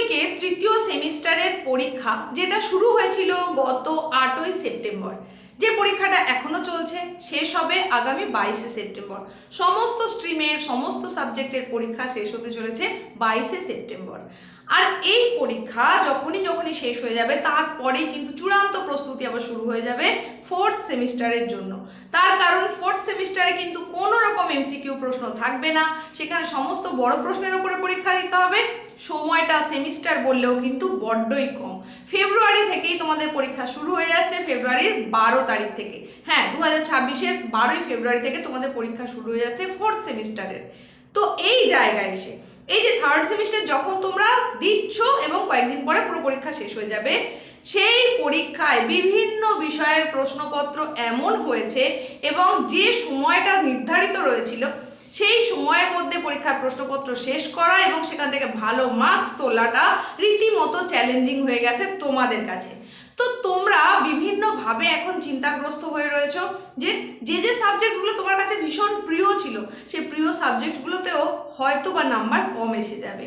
মাধ্যমিকে তৃতীয় সেমিস্টারের পরীক্ষা, যেটা শুরু হয়েছিল গত আটই সেপ্টেম্বর। যে পরীক্ষাটা এখনও চলছে, শেষ হবে আগামী বাইশে সেপ্টেম্বর। সমস্ত স্ট্রিমের, সমস্ত সাবজেক্টের পরীক্ষা শেষ হতে চলেছে বাইশে সেপ্টেম্বর। আর এই পরীক্ষা যখনই যখনই শেষ হয়ে যাবে, তারপরেই কিন্তু চূড়ান্ত প্রস্তুতি আবার শুরু হয়ে যাবে ফোর্থ সেমিস্টারের জন্য। তার কারণ ফোর্থ সেমিস্টারে কিন্তু কোনো রকম এমসিকিউ প্রশ্ন থাকবে না। সেখানে সমস্ত বড় প্রশ্নের উপরে পরীক্ষা দিতে হবে সময়টা সেমিস্টার বললেও কিন্তু বড্ডই কম। ফেব্রুয়ারি থেকেই তোমাদের পরীক্ষা শুরু হয়ে যাচ্ছে, ফেব্রুয়ারির বারো তারিখ থেকে। হ্যাঁ দু হাজার ছাব্বিশের বারোই ফেব্রুয়ারি থেকে তোমাদের পরীক্ষা শুরু হয়ে যাচ্ছে ফোর্থ সেমিস্টারের তো এই জায়গায় এসে, এই যে থার্ড সেমিস্টার যখন তোমরা দিচ্ছ এবং কয়েকদিন পরে পুরো পরীক্ষা শেষ হয়ে যাবে, সেই পরীক্ষায় বিভিন্ন বিষয়ের প্রশ্নপত্র এমন হয়েছে এবং যে সময়টা নির্ধারিত রয়েছিল সেই সময়ের মধ্যে পরীক্ষার প্রশ্নপত্র শেষ করা এবং সেখান থেকে ভালো মার্কস তোলাটা রীতিমতো চ্যালেঞ্জিং হয়ে গেছে তোমাদের কাছে। তো তোমরা বিভিন্নভাবে এখন চিন্তাগ্রস্ত হয়ে রয়েছো যে যে যে সাবজেক্টগুলো তোমার কাছে ভীষণ প্রিয় ছিল, সেই প্রিয় সাবজেক্টগুলোতেও হয়তো বা নাম্বার কম এসে যাবে।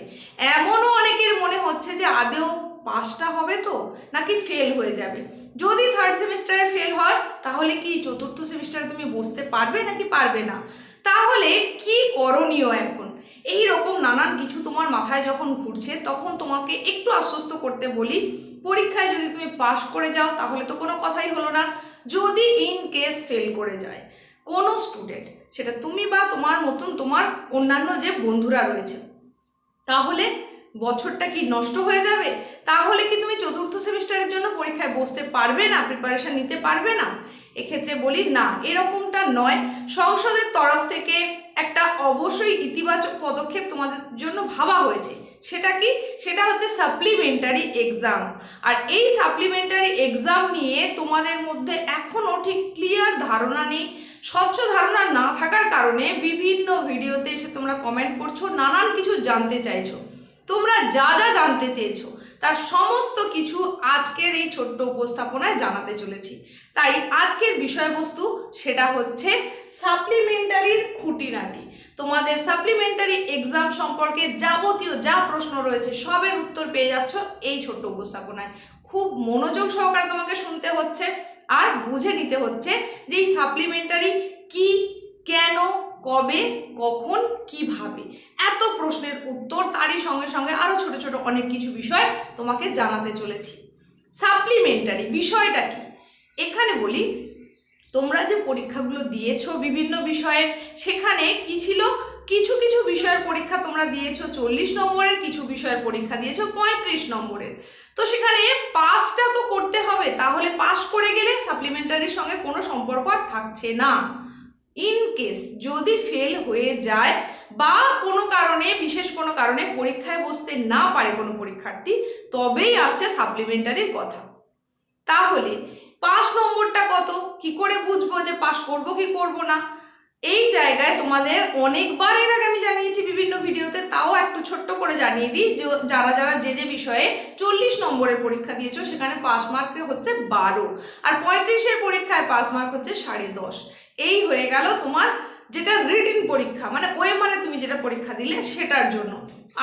এমনও অনেকের মনে হচ্ছে যে, আদেও পাসটা হবে তো, নাকি ফেল হয়ে যাবে। যদি থার্ড সেমিস্টারে ফেল হয়, তাহলে কি চতুর্থ সেমিস্টারে তুমি বসতে পারবে নাকি পারবে না? তাহলে কি করণীয় এখন? এই রকম নানান কিছু তোমার মাথায় যখন ঘুরছে, তখন তোমাকে একটু আশ্বস্ত করতে বলি, পরীক্ষায় যদি তুমি পাশ করে যাও, তাহলে তো কোনো কথাই হলো না। যদি ইন কেস ফেল করে যায়, কোনো স্টুডেন্ট সেটা তুমি বা তোমার মতন তোমার অন্যান্য যে বন্ধুরা রয়েছে, তাহলে বছরটা কি নষ্ট হয়ে যাবে? তাহলে কি তুমি চতুর্থ সেমিস্টারের জন্য পরীক্ষায় বসতে পারবে না প্রিপারেশন নিতে পারবে না? এক্ষেত্রে বলি, না, এরকমটা নয়। সংসদের তরফ থেকে একটা অবশ্যই ইতিবাচক পদক্ষেপ তোমাদের জন্য ভাবা হয়েছে। সেটা কি? সেটা হচ্ছে সাপ্লিমেন্টারি এক্সাম আর এই সাপ্লিমেন্টারি এক্সাম নিয়ে তোমাদের মধ্যে এখনও ঠিক ক্লিয়ার ধারণা নেই। স্বচ্ছ ধারণা না থাকার কারণে বিভিন্ন ভিডিওতে এসে তোমরা কমেন্ট করছ, নানান কিছু জানতে চাইছো। তোমরা যা যা জানতে চেয়েছো, তার সমস্ত কিছু আজকের এই ছোট্ট উপস্থাপনায় জানাতে চলেছি। তাই আজকের বিষয়বস্তু সেটা হচ্ছে সাপ্লিমেন্টারির খুঁটিনাটি। তোমাদের সাপ্লিমেন্টারি এক্সাম সম্পর্কে যাবতীয় যা প্রশ্ন রয়েছে সবের উত্তর পেয়ে যাচ্ছ এই ছোট্ট উপস্থাপনায়। খুব মনোযোগ সহকারে তোমাকে শুনতে হচ্ছে আর বুঝে নিতে হচ্ছে যে এই সাপ্লিমেন্টারি কি, কেন, কবে, কখন, কীভাবে। এত প্রশ্নের উত্তর তারই সঙ্গে সঙ্গে আরও ছোট ছোট অনেক কিছু বিষয় তোমাকে জানাতে চলেছি। সাপ্লিমেন্টারি বিষয়টা কি? এখানে বলি, তোমরা যে পরীক্ষাগুলো দিয়েছ বিভিন্ন বিষয়ের, সেখানে কি ছিল? কিছু কিছু বিষয়ের পরীক্ষা তোমরা দিয়েছ চল্লিশ নম্বরের, কিছু বিষয়ের পরীক্ষা দিয়েছ পঁয়ত্রিশ নম্বরের। তো সেখানে পাসটা তো করতে হবে, তাহলে পাস করে গেলে সাপ্লিমেন্টারির সঙ্গে কোনো সম্পর্ক আর থাকছে না। ইন কেস যদি ফেল হয়ে যায় বা কোনো কারণে, বিশেষ কোনো কারণে পরীক্ষায় বসতে না পারে কোনো পরীক্ষার্থী, তবেই আসছে সাপ্লিমেন্টারির কথা। তাহলে পাস নম্বরটা কত? কি করে বুঝব যে পাস করব কি করব না? এই জায়গায় তোমাদের অনেকবার এর আগে আমি জানিয়েছি বিভিন্ন ভিডিওতে, তাও একটু ছোট্ট করে জানিয়ে দিই যে যারা যারা যে যে বিষয়ে চল্লিশ নম্বরের পরীক্ষা দিয়েছ, সেখানে পাস মার্ক হচ্ছে বারো আর পঁয়ত্রিশের পরীক্ষায় পাস মার্ক হচ্ছে সাড়ে দশ। এই হয়ে গেল তোমার যেটা রিটিন পরীক্ষা মানে ওই মানে তুমি যেটা পরীক্ষা দিলে সেটার জন্য।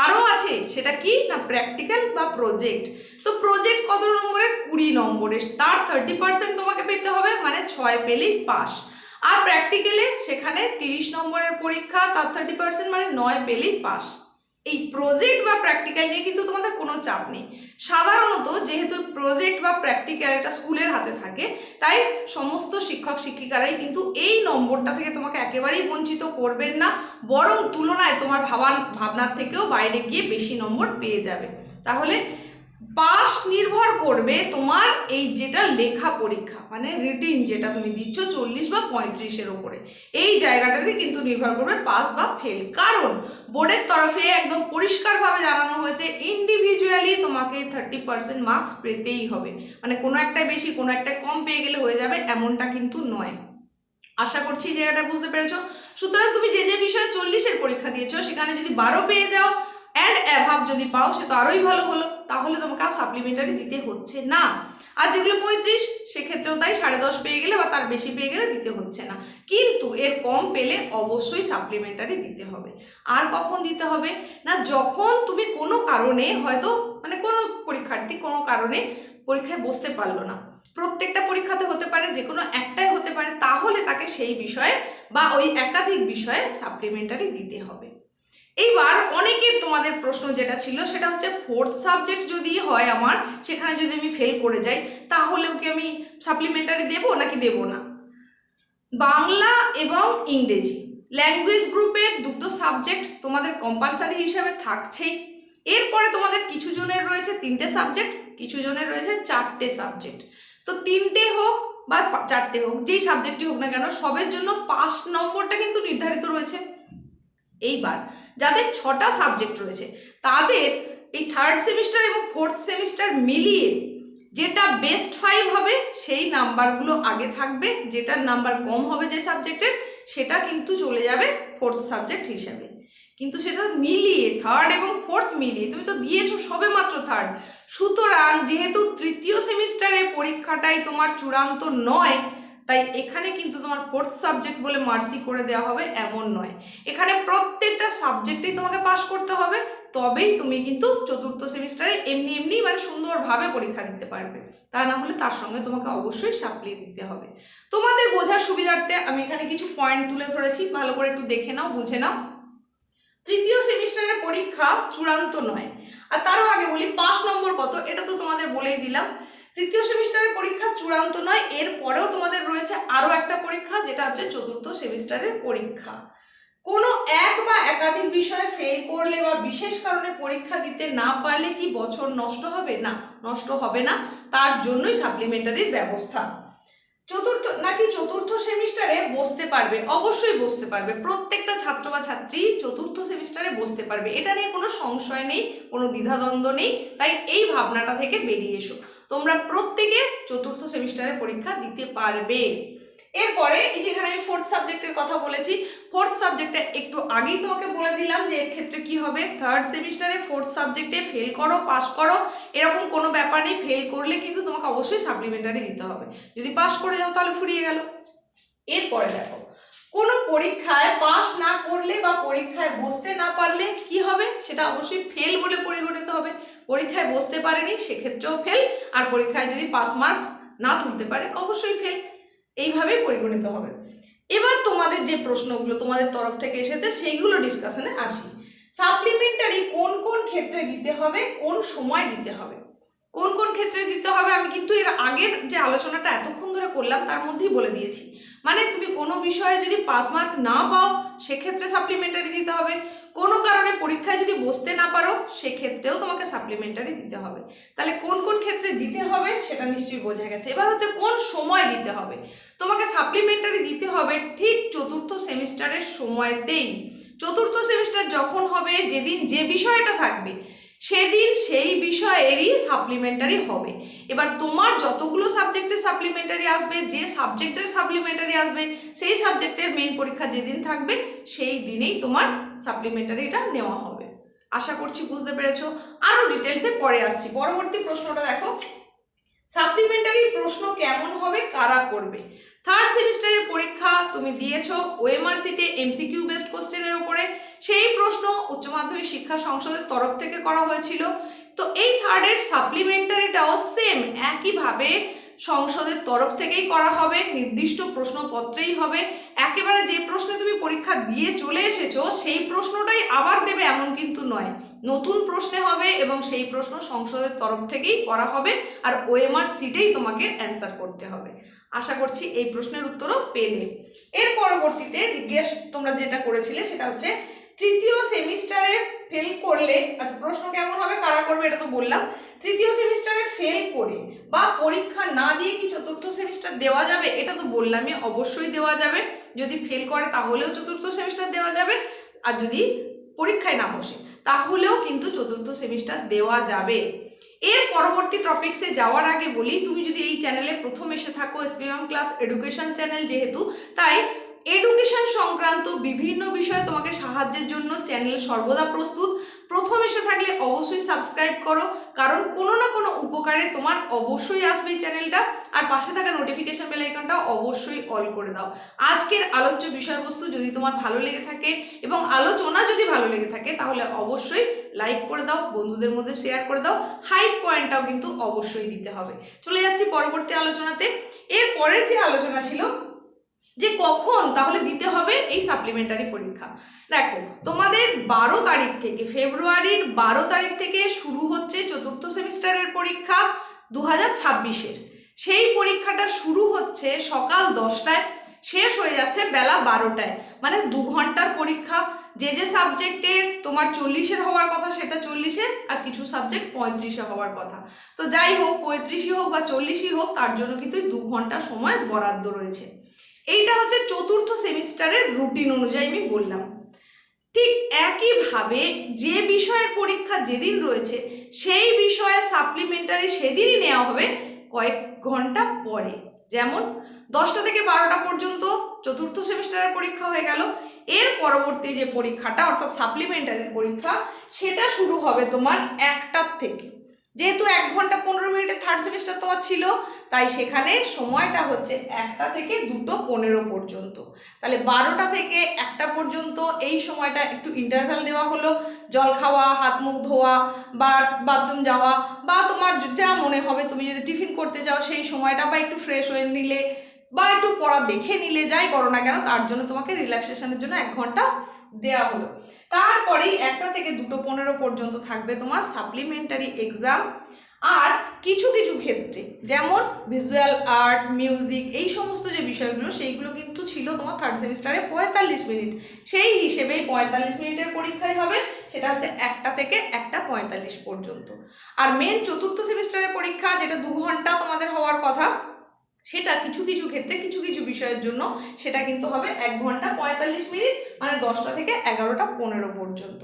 আরও আছে, সেটা কি? না প্র্যাকটিক্যাল বা প্রজেক্ট তো প্রজেক্ট কত নম্বরের কুড়ি নম্বরের তার থার্টি পার্সেন্ট তোমাকে পেতে হবে মানে ছয় পেলেই পাস। আর প্র্যাকটিক্যালে সেখানে তিরিশ নম্বরের পরীক্ষা, তার থার্টি পার্সেন্ট মানে নয় পেলেই পাস। এই প্রজেক্ট বা প্র্যাকটিক্যাল নিয়ে কিন্তু তোমাদের কোনো চাপ নেই। সাধারণত যেহেতু প্রজেক্ট বা প্র্যাকটিক্যাল এটা স্কুলের হাতে থাকে, তাই সমস্ত শিক্ষক শিক্ষিকারাই কিন্তু এই নম্বরটা থেকে তোমাকে একেবারেই বঞ্চিত করবেন না, বরং তুলনায় তোমার ভাবান, ভাবনার থেকেও বাইরে গিয়ে বেশি নম্বর পেয়ে যাবে। তাহলে পাস নির্ভর করবে তোমার এই যেটা লেখা পরীক্ষা মানে রিটিন যেটা তুমি দিচ্ছ চল্লিশ বা পঁয়ত্রিশের ওপরে। এই জায়গাটাতে কিন্তু নির্ভর করবে পাস বা ফেল কারণ বোর্ডের তরফে একদম পরিষ্কারভাবে জানানো হয়েছে ইন্ডিভিজুয়ালি তোমাকে থার্টি পার্সেন্ট মার্কস পেতেই হবে। মানে কোনো একটা বেশি, কোনো একটা কম পেয়ে গেলে হয়ে যাবে, এমনটা কিন্তু নয়। আশা করছি জায়গাটা বুঝতে পেরেছ। সুতরাং তুমি যে যে বিষয়ে চল্লিশের পরীক্ষা দিয়েছ, সেখানে যদি বারো পেয়ে যাও অ্যান্ড অ্যাভাব যদি পাও, সে তো আরোই ভালো হলো। তাহলে তোমাকে আর সাপ্লিমেন্টারি দিতে হচ্ছে না। আর যেগুলো পঁয়ত্রিশ, সেক্ষেত্রেও তাই সাড়ে দশ পেয়ে গেলে বা তার বেশি পেয়ে গেলে দিতে হচ্ছে না। কিন্তু এর কম পেলে অবশ্যই সাপ্লিমেন্টারি দিতে হবে। আর কখন দিতে হবে? না, যখন তুমি কোনো কারণে হয়তো মানে কোনো পরীক্ষার্থী কোনো কারণে পরীক্ষায় বসতে পারল না। প্রত্যেকটা পরীক্ষাতে হতে পারে যে কোনো একটাই হতে পারে, তাহলে তাকে সেই বিষয়ে বা ওই একাধিক বিষয়ে সাপ্লিমেন্টারি দিতে হবে। এইবার অনেকের তোমাদের প্রশ্ন যেটা ছিল, সেটা হচ্ছে ফোর্থ সাবজেক্ট যদি হয় আমার, সেখানে যদি আমি ফেল করে যাই, তাহলেও কি আমি সাপ্লিমেন্টারি দেবো নাকি দেবো না? বাংলা এবং ইংরেজি। ল্যাঙ্গুয়েজ গ্রুপের দুটো সাবজেক্ট তোমাদের কম্পালসারি হিসাবে থাকছেই। এরপরে তোমাদের কিছু জনের রয়েছে তিনটে সাবজেক্ট কিছু জনের রয়েছে চারটে সাবজেক্ট তো তিনটে হোক বা চারটে হোক, যেই সাবজেক্টই হোক না কেন, সবের জন্য পাঁচ নম্বরটা কিন্তু নির্ধারিত রয়েছে। এইবার যাদের ছটা সাবজেক্ট রয়েছে, তাদের এই থার্ড সেমিস্টার এবং ফোর্থ সেমিস্টার মিলিয়ে যেটা বেস্ট ফাইভ হবে, সেই নাম্বারগুলো আগে থাকবে, যেটার নাম্বার কম হবে যে সাবজেক্টের সেটা কিন্তু চলে যাবে ফোর্থ সাবজেক্ট হিসাবে। কিন্তু সেটা মিলিয়ে থার্ড এবং ফোর্থ মিলিয়ে, তুমি তো দিয়েছ সবে মাত্র থার্ড সুতরাং যেহেতু তৃতীয় সেমিস্টারের পরীক্ষাটাই তোমার চূড়ান্ত নয় তাই এখানে কিন্তু তোমার ফোর্থ সাবজেক্ট বলে মার্সি করে দেওয়া হবে, এমন নয়। এখানে প্রত্যেকটা সাবজেক্টেই তোমাকে পাশ করতে হবে, তবেই তুমি কিন্তু চতুর্থ সেমিস্টারে এমনি এমনি মানে সুন্দরভাবে পরীক্ষা দিতে পারবে। তা না হলে তার সঙ্গে তোমাকে অবশ্যই সাপ্লি দিতে হবে। তোমাদের বোঝার সুবিধার্থে আমি এখানে কিছু পয়েন্ট তুলে ধরেছি, ভালো করে একটু দেখে নাও, বুঝে নাও। তৃতীয় সেমিস্টারের পরীক্ষা চূড়ান্ত নয়। আর তারও আগে বলি, পাঁচ নম্বর কত, এটা তো তোমাদের বলেই দিলাম। তৃতীয় সেমিস্টারের পরীক্ষা চূড়ান্ত নয় এর পরেও তোমাদের রয়েছে আরও একটা পরীক্ষা, যেটা হচ্ছে চতুর্থ সেমিস্টারের পরীক্ষা। কোনো এক বা একাধিক বিষয়ে ফেল করলে বা বিশেষ কারণে পরীক্ষা দিতে না পারলে কি বছর নষ্ট হবে? না, নষ্ট হবে না, তার জন্যই সাপ্লিমেন্টারির ব্যবস্থা। চতুর্থ, নাকি চতুর্থ সেমিস্টারে বসতে পারবে? অবশ্যই বসতে পারবে। প্রত্যেকটা ছাত্র বা ছাত্রী চতুর্থ সেমিস্টারে বসতে পারবে। এটা নিয়ে কোনো সংশয় নেই, কোনো দ্বিধাদ্বন্দ্ব নেই। তাই এই ভাবনাটা থেকে বেরিয়ে এসো। তোমরা প্রত্যেকে চতুর্থ সেমিস্টারে পরীক্ষা দিতে পারবে। এরপরে এই যেখানে আমি ফোর্থ সাবজেক্টের কথা বলেছি ফোর্থ সাবজেক্টে একটু আগেই তোমাকে বলে দিলাম যে ক্ষেত্রে কি হবে। থার্ড সেমিস্টারে ফোর্থ সাবজেক্টে ফেল করো পাস করো, এরকম কোনো ব্যাপার নেই। ফেল করলে কিন্তু তোমাকে অবশ্যই সাপ্লিমেন্টারি দিতে হবে। যদি পাস করে যাও তাহলে ফুরিয়ে গেল। এরপরে দেখো কোনো পরীক্ষায় পাস না করলে বা পরীক্ষায় বসতে না পারলে কি হবে? সেটা অবশ্যই ফেল বলে পরিগণিত হবে। পরীক্ষায় বসতে পারেনি, সেক্ষেত্রেও ফেল আর পরীক্ষায় যদি পাস মার্কস না তুলতে পারে, অবশ্যই ফেল এইভাবেই পরিগণিত হবে। এবার তোমাদের যে প্রশ্নগুলো তোমাদের তরফ থেকে এসেছে, সেইগুলো ডিসকাশনে আসি। সাপ্লিমেন্টারি কোন কোন ক্ষেত্রে দিতে হবে, কোন সময় দিতে হবে? কোন কোন ক্ষেত্রে দিতে হবে? আমি কিন্তু এর আগের যে আলোচনাটা এতক্ষণ ধরে করলাম, তার মধ্যেই বলে দিয়েছি। মানে তুমি কোনো বিষয়ে যদি পাস মার্ক না পাও, সেক্ষেত্রে সাপ্লিমেন্টারি দিতে হবে। কোনো কারণে পরীক্ষায় যদি বসতে না পারো, সেক্ষেত্রেও তোমাকে সাপ্লিমেন্টারি দিতে হবে। তাহলে কোন কোন ক্ষেত্রে দিতে হবে, সেটা নিশ্চয়ই বোঝা গেছে। এবার হচ্ছে কোন সময় দিতে হবে? তোমাকে সাপ্লিমেন্টারি দিতে হবে ঠিক চতুর্থ সেমিস্টারের সময়তেই। চতুর্থ সেমিস্টার যখন হবে, যেদিন যে বিষয়টা থাকবে সেদিন সেই বিষয়েরই সাপ্লিমেন্টারি হবে। এবার তোমার যতগুলো সাবজেক্টে সাপ্লিমেন্টারি আসবে, যে সাবজেক্টের সাপ্লিমেন্টারি আসবে, সেই সাবজেক্টের মেইন পরীক্ষা যেদিন থাকবে, সেই দিনেই তোমার সাপ্লিমেন্টারিটা নেওয়া হবে। আশা করছি বুঝতে পেরেছ। আরও ডিটেলসে পরে আসছি। পরবর্তী প্রশ্নটা দেখো। সাপ্লিমেন্টারি প্রশ্ন কেমন হবে, কারা করবে? থার্ড সেমিস্টারের পরীক্ষা তুমি দিয়েছ ওএমআর সিটে এমসিকিউ বেসড কোশ্চেনের উপরে। সেই প্রশ্ন উচ্চ মাধ্যমিক শিক্ষা সংসদের তরফ থেকে করা হয়েছিল। তো এই থার্ডের সাপ্লিমেন্টারিটাও সেম একইভাবে সংসদের তরফ থেকেই করা হবে, নির্দিষ্ট প্রশ্নপত্রেই হবে। একেবারে যে প্রশ্নে তুমি পরীক্ষা দিয়ে চলে এসেছ, সেই প্রশ্নটাই আবার দেবে এমন কিন্তু নয়। নতুন প্রশ্নে হবে এবং সেই প্রশ্ন সংসদের তরফ থেকেই করা হবে আর ওএমআর সিটেই তোমাকে অ্যান্সার করতে হবে। আশা করছি এই প্রশ্নের উত্তরও পেলে। এর পরবর্তীতে, জিজ্ঞেস তোমরা যেটা করেছিলে সেটা হচ্ছে তৃতীয় সেমিস্টারে ফেল করলে আচ্ছা প্রশ্ন কেমন হবে, কারা করবে এটা তো বললাম, তৃতীয় সেমিস্টারে ফেল করে বা পরীক্ষা না দিয়ে কি চতুর্থ সেমিস্টার দেওয়া যাবে, এটা তো বললামই, অবশ্যই দেওয়া যাবে। যদি ফেল করে তাহলেও চতুর্থ সেমিস্টার দেওয়া যাবে, আর যদি পরীক্ষায় না বসে, তাহলেও কিন্তু চতুর্থ সেমিস্টার দেওয়া যাবে। এর পরবর্তী টপিক্সে যাওয়ার আগে বলি, তুমি যদি এই চ্যানেলে প্রথম এসে থাকো এসপিএম ক্লাস এডুকেশন চ্যানেল যেহেতু, তাই এডুকেশন সংক্রান্ত বিভিন্ন বিষয়ে তোমাকে সাহায্যের জন্য চ্যানেল সর্বদা প্রস্তুত। প্রথম এসে থাকলে অবশ্যই সাবস্ক্রাইব করো, কারণ কোনো না কোনো উপকারে তোমার অবশ্যই আসবে এই চ্যানেলটা আর পাশে থাকা নোটিফিকেশন বেল আইকনটা অবশ্যই অল করে দাও। আজকের আলোচ্য বিষয়বস্তু যদি তোমার ভালো লেগে থাকে এবং আলোচনা যদি ভালো লেগে থাকে, তাহলে অবশ্যই লাইক করে দাও, বন্ধুদের মধ্যে শেয়ার করে দাও। হাইপ পয়েন্টটাও কিন্তু অবশ্যই দিতে হবে। চলে যাচ্ছি পরবর্তী আলোচনাতে। এর পরের যে আলোচনা ছিল যে কখন? তাহলে দিতে হবে এই সাপ্লিমেন্টারি পরীক্ষা। দেখো, তোমাদের বারো তারিখ থেকে, ফেব্রুয়ারির বারো তারিখ থেকে শুরু হচ্ছে চতুর্থ সেমিস্টারের পরীক্ষা দু হাজার ছাব্বিশের। সেই পরীক্ষাটা শুরু হচ্ছে সকাল দশটায়, শেষ হয়ে যাচ্ছে বেলা বারোটায়। মানে দু ঘণ্টার পরীক্ষা। যে যে সাবজেক্টের তোমার চল্লিশের হওয়ার কথা সেটা চল্লিশের আর কিছু সাবজেক্ট পঁয়ত্রিশে হওয়ার কথা। তো যাই হোক, পঁয়ত্রিশই হোক বা চল্লিশই হোক, তার জন্য কিন্তু দু ঘণ্টা সময় বরাদ্দ রয়েছে। এইটা হচ্ছে চতুর্থ সেমিস্টারের রুটিন অনুযায়ী আমি বললাম। ঠিক একইভাবে যে বিষয়ের পরীক্ষা যেদিন রয়েছে, সেই বিষয়ে সাপ্লিমেন্টারি সেদিনই নেওয়া হবে কয়েক ঘণ্টা পরে। যেমন দশটা থেকে বারোটা পর্যন্ত চতুর্থ সেমিস্টারের পরীক্ষা হয়ে গেল, এর পরবর্তী যে পরীক্ষাটা, অর্থাৎ সাপ্লিমেন্টারি পরীক্ষা, সেটা শুরু হবে তোমার একটার থেকে। যেহেতু এক ঘণ্টা পনেরো মিনিটের থার্ড সেমিস্টার তোমার ছিল, তাই সেখানে সময়টা হচ্ছে একটা থেকে দুটো পনেরো পর্যন্ত। তাহলে বারোটা থেকে একটা পর্যন্ত এই সময়টা একটু ইন্টারভ্যাল দেওয়া হলো, জল খাওয়া, হাত মুখ ধোয়া বা বাথরুম যাওয়া বা তোমার যা মনে হবে তুমি যদি টিফিন করতে চাও সেই সময়টা বা একটু ফ্রেশ হয়ে নিলে বা একটু পড়া দেখে নিলে, যাই করো না কেন, তার জন্য তোমাকে রিল্যাক্সেশনের জন্য এক ঘণ্টা দেওয়া হলো। তারপরেই একটা থেকে দুটো পনেরো পর্যন্ত থাকবে তোমার সাপ্লিমেন্টারি এক্সাম আর কিছু কিছু ক্ষেত্রে, যেমন ভিজুয়াল আর্ট মিউজিক এই সমস্ত যে বিষয়গুলো, সেইগুলো কিন্তু ছিল তোমার থার্ড সেমিস্টারে পঁয়তাল্লিশ মিনিট। সেই হিসেবেই পঁয়তাল্লিশ মিনিটের পরীক্ষাই হবে, সেটা হচ্ছে একটা থেকে একটা পঁয়তাল্লিশ পর্যন্ত। আর মেন চতুর্থ সেমিস্টারের পরীক্ষা, যেটা দু ঘণ্টা তোমাদের হওয়ার কথা সেটা কিছু কিছু ক্ষেত্রে কিছু কিছু বিষয়ের জন্য সেটা কিন্তু হবে এক ঘণ্টা পঁয়তাল্লিশ মিনিট মানে দশটা থেকে এগারোটা পনেরো পর্যন্ত।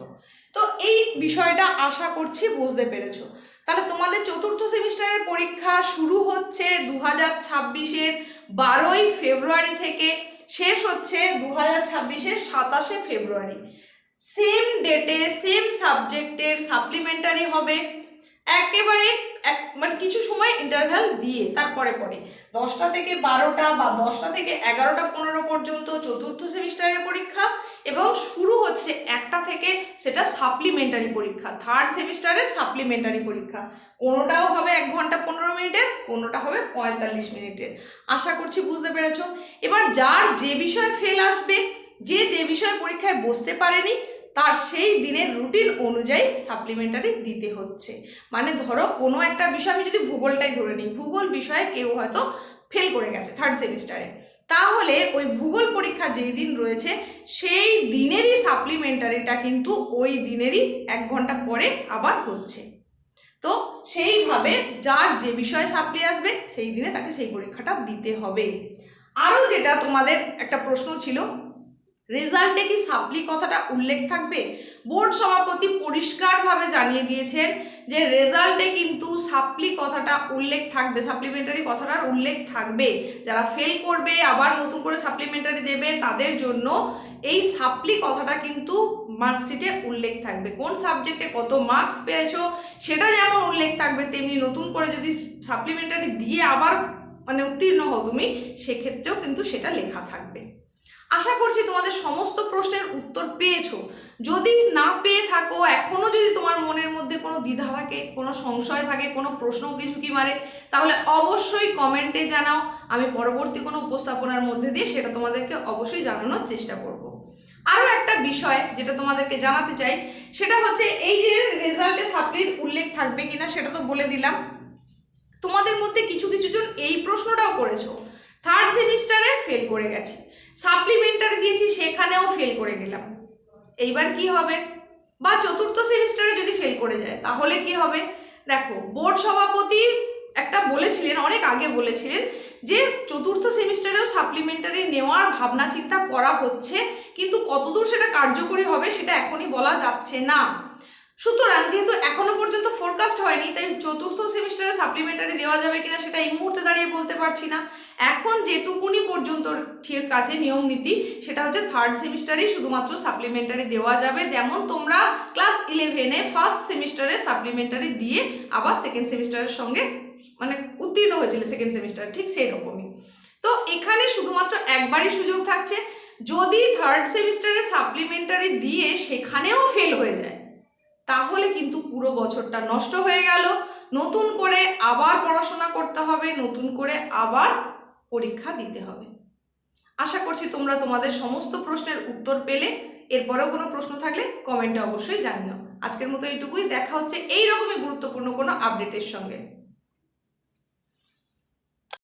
তো এই বিষয়টা আশা করছি বুঝতে পেরেছ। তাহলে তোমাদের চতুর্থ সেমিস্টারের পরীক্ষা শুরু হচ্ছে দু হাজার ছাব্বিশের বারোই ফেব্রুয়ারি থেকে, শেষ হচ্ছে দু হাজার ছাব্বিশের সাতাশে ফেব্রুয়ারি। সেম ডেটে, সেম সাবজেক্টের সাপ্লিমেন্টারি হবে। একেবারে এক মানে কিছু সময় ইন্টারভ্যাল দিয়ে তারপরে পরে দশটা থেকে বারোটা বা দশটা থেকে এগারোটা, পনেরো পর্যন্ত চতুর্থ সেমিস্টারের পরীক্ষা এবং শুরু হচ্ছে একটা থেকে সেটা সাপ্লিমেন্টারি পরীক্ষা থার্ড সেমিস্টারের সাপ্লিমেন্টারি পরীক্ষা। কোনোটাও হবে এক ঘণ্টা পনেরো মিনিটের কোনোটা হবে পঁয়তাল্লিশ মিনিটের আশা করছি বুঝতে পেরেছ। এবার যার যে বিষয়ে ফেল আসবে, যে যে বিষয়ে পরীক্ষায় বসতে পারেনি তার সেই দিনের রুটিন অনুযায়ী সাপ্লিমেন্টারি দিতে হচ্ছে। মানে ধরো কোনো একটা বিষয় আমি যদি ভূগোলটাই ধরে নিই, ভূগোল বিষয়ে কেউ হয়তো ফেল করে গেছে থার্ড সেমিস্টারে তাহলে ওই ভূগোল পরীক্ষা যেই দিন রয়েছে, সেই দিনেরই সাপ্লিমেন্টারিটা কিন্তু ওই দিনেরই এক ঘণ্টা পরে আবার হচ্ছে। তো সেইভাবে যার যে বিষয়ে সাপ্লি আসবে, সেই দিনে তাকে সেই পরীক্ষাটা দিতে হবে। আরও যেটা তোমাদের একটা প্রশ্ন ছিল রেজাল্টে কি সাপ্লি কথাটা উল্লেখ থাকবে? বোর্ড সভাপতি পরিষ্কারভাবে জানিয়ে দিয়েছেন যে রেজাল্টে কিন্তু সাপ্লি কথাটা উল্লেখ থাকবে সাপ্লিমেন্টারি কথাটার উল্লেখ থাকবে। যারা ফেল করবে, আবার নতুন করে সাপ্লিমেন্টারি দেবে, তাদের জন্য এই সাপ্লি কথাটা কিন্তু মার্কশিটে উল্লেখ থাকবে। কোন সাবজেক্টে কত মার্কস পেয়েছ, সেটা যেমন উল্লেখ থাকবে, তেমনি নতুন করে যদি সাপ্লিমেন্টারি দিয়ে আবার মানে উত্তীর্ণ হও তুমি, সেক্ষেত্রেও কিন্তু সেটা লেখা থাকবে। আশা করছি তোমাদের সমস্ত প্রশ্নের উত্তর পেয়েছ। যদি না পেয়ে থাকো এখনও যদি তোমার মনের মধ্যে কোনো দ্বিধা থাকে, কোনো সংশয় থাকে, কোনো প্রশ্ন কিছু কি মারে, তাহলে অবশ্যই কমেন্টে জানাও। আমি পরবর্তী কোনো উপস্থাপনার মধ্যে দিয়ে সেটা তোমাদেরকে অবশ্যই জানানোর চেষ্টা করব। আরও একটা বিষয় যেটা তোমাদেরকে জানাতে চাই, সেটা হচ্ছে এই যে রেজাল্টে সাপ্লির উল্লেখ থাকবে কিনা সেটা তো বলে দিলাম। তোমাদের মধ্যে কিছু কিছু জন এই প্রশ্নটাও করেছ। থার্ড সেমিস্টারে ফেল করে গেছে। সাপ্লিমেন্টারি দিয়েছি, সেখানেও ফেল করে গেলাম এইবার কি হবে? বা চতুর্থ সেমিস্টারে যদি ফেল করে যায়, তাহলে কি হবে? দেখো বোর্ড সভাপতি একটা বলেছিলেন, অনেক আগে বলেছিলেন যে চতুর্থ সেমিস্টারেও সাপ্লিমেন্টারি নেওয়ার ভাবনা চিন্তা করা হচ্ছে, কিন্তু কতদূর সেটা কার্যকরী হবে সেটা এখনই বলা যাচ্ছে না। সুতরাং যেহেতু এখনও পর্যন্ত ফোরকাস্ট হয়নি, তাই চতুর্থ সেমিস্টারে সাপ্লিমেন্টারি দেওয়া যাবে কিনা সেটা এই মুহূর্তে দাঁড়িয়ে বলতে পারছি না। এখন যেটুকুনি পর্যন্ত ঠিক আছে নিয়ম নীতি, সেটা হচ্ছে থার্ড সেমিস্টারেই শুধুমাত্র সাপ্লিমেন্টারি দেওয়া যাবে। যেমন তোমরা ক্লাস ইলেভেনে ফার্স্ট সেমিস্টারে সাপ্লিমেন্টারি দিয়ে আবার সেকেন্ড সেমিস্টারের সঙ্গে মানে উত্তীর্ণ হয়েছিল সেকেন্ড সেমিস্টার ঠিক সেই রকমই তো এখানে শুধুমাত্র একবারই সুযোগ থাকছে। যদি থার্ড সেমিস্টারে সাপ্লিমেন্টারি দিয়ে সেখানেও ফেল হয়ে যায়, তাহলে কিন্তু পুরো বছরটা নষ্ট হয়ে গেল। নতুন করে আবার পড়াশোনা করতে হবে, নতুন করে আবার পরীক্ষা দিতে হবে। আশা করছি তোমরা তোমাদের সমস্ত প্রশ্নের উত্তর পেলে। এরপরেও কোনো প্রশ্ন থাকলে কমেন্টে অবশ্যই জানিও। আজকের মতো এইটুকুই। দেখা হচ্ছে এইরকমই গুরুত্বপূর্ণ কোনো আপডেটের সঙ্গে।